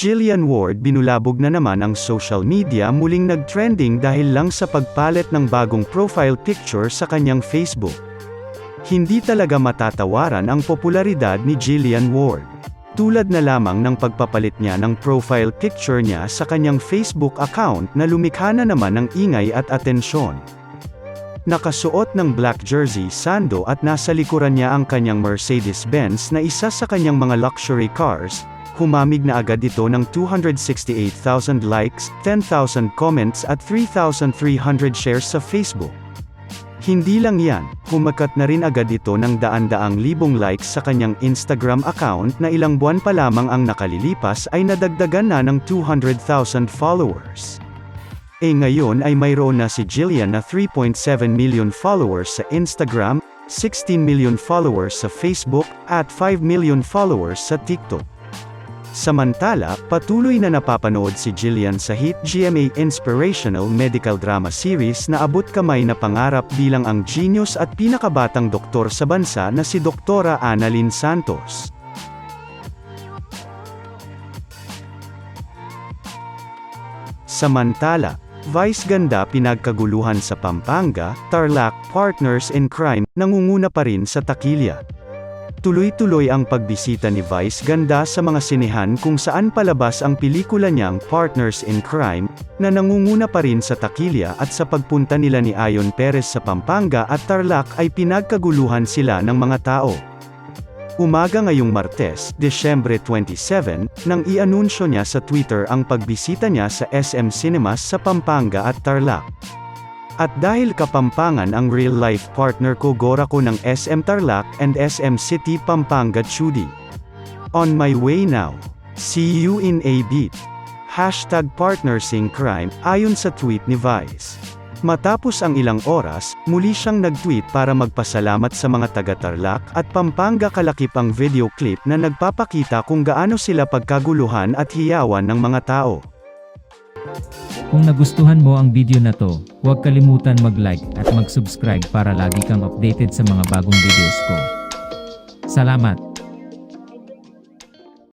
Jillian Ward binulabog na naman ang social media muling nag-trending dahil lang sa pagpalit ng bagong profile picture sa kanyang Facebook. Hindi talaga matatawaran ang popularidad ni Jillian Ward. Tulad na lamang ng pagpapalit niya ng profile picture niya sa kanyang Facebook account na lumikha na naman ng ingay at atensyon. Nakasuot ng black jersey sando at nasa likuran niya ang kanyang Mercedes-Benz na isa sa kanyang mga luxury cars, humamig na agad ito ng 268,000 likes, 10,000 comments at 3,300 shares sa Facebook. Hindi lang yan, humakat na rin agad ito ng daan-daang libong likes sa kanyang Instagram account na ilang buwan pa lamang ang nakalilipas ay nadagdagan na ng 200,000 followers. E ngayon ay mayroon na si Jillian na 3.7 million followers sa Instagram, 16 million followers sa Facebook, at 5 million followers sa TikTok. Samantala, patuloy na napapanood si Jillian sa hit GMA Inspirational Medical Drama Series na abot kamay na pangarap bilang ang genius at pinakabatang doktor sa bansa na si Doktora Annalyn Santos. Samantala, Vice Ganda pinagkaguluhan sa Pampanga, Tarlac Partners in Crime, nangunguna pa rin sa Takilya. Tuloy-tuloy ang pagbisita ni Vice Ganda sa mga sinehan kung saan palabas ang pelikula niyang Partners in Crime, na nangunguna pa rin sa Takilya at sa pagpunta nila ni Ayon Perez sa Pampanga at Tarlac ay pinagkaguluhan sila ng mga tao. Umaga ngayong Martes, Desyembre 27, nang ianunsyo niya sa Twitter ang pagbisita niya sa SM Cinemas sa Pampanga at Tarlac. At dahil kapampangan ang real-life partner ko Gora ko ng SM Tarlac and SM City Pampanga Chudi. On my way now. See you in a bit. Hashtag Partners in Crime, ayon sa tweet ni Vice. Matapos ang ilang oras, muli siyang nag-tweet para magpasalamat sa mga taga-Tarlac at Pampanga kalakip ang video clip na nagpapakita kung gaano sila pagkaguluhan at hiyawan ng mga tao. Kung nagustuhan mo ang video na to, huwag kalimutan mag-like at mag-subscribe para lagi kang updated sa mga bagong videos ko. Salamat!